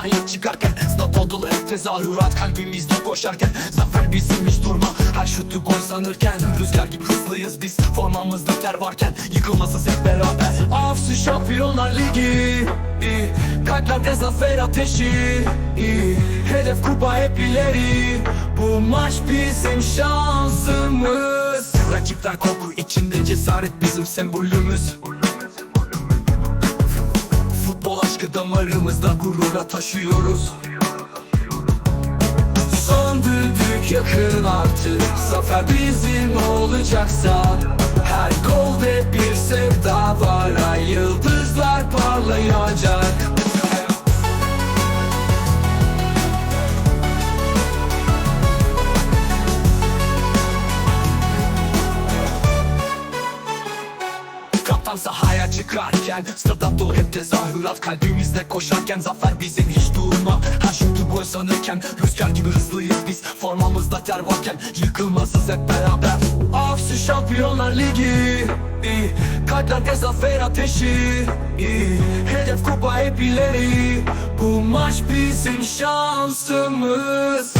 sahaya çıkarken Snap oldu hep tezahürat kalbimizde koşarken Zafer bizim hiç durma. Her şutu gol sanırken Rüzgar gibi hızlıyız biz. Formamızda ter varken Yıkılmasız hep beraber. Afsi Şampiyonlar Ligi. Kalplerde zafer ateşi. Hedef kupa hep ileri. Bu maç bizim şansımız. Rakipler korku içinde cesaret bizim sembolümüz Futbol aşkı damarımızda gurura taşıyoruz. Son düdük yakın artık. Zafer bizim olacaksa Her golde bir sevda var. Ay yıldızlar parlayacak Kaptan sahaya çıkarken Stada dolu hep tezahürat. Kalbimizde koşarken Zafer bizim hiç durma Her şutu gol sanırken Rüzgar gibi hızlıyız biz. Formamızda ter varken Yıkılmazız hep beraber. Afsi Şampiyonlar Ligi. Kalplerde zafer ateşi. Hedef kupa hep ileri. Bu maç bizim şansımız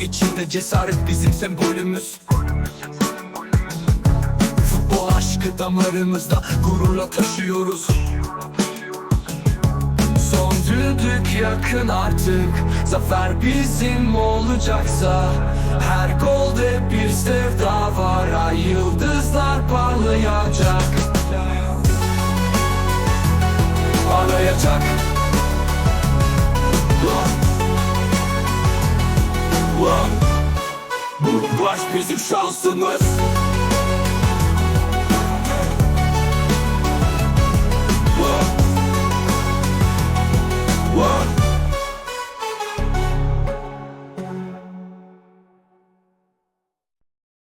korku içinde cesaret bizim sembolümüz. Futbol aşkı damarımızda gururla taşıyoruz. Son düdük yakın artık. Zafer bizim olacaksa Her golde bir sevda var. Ay yıldızlar parlayacak. Parlayacak Baş bizim şansımız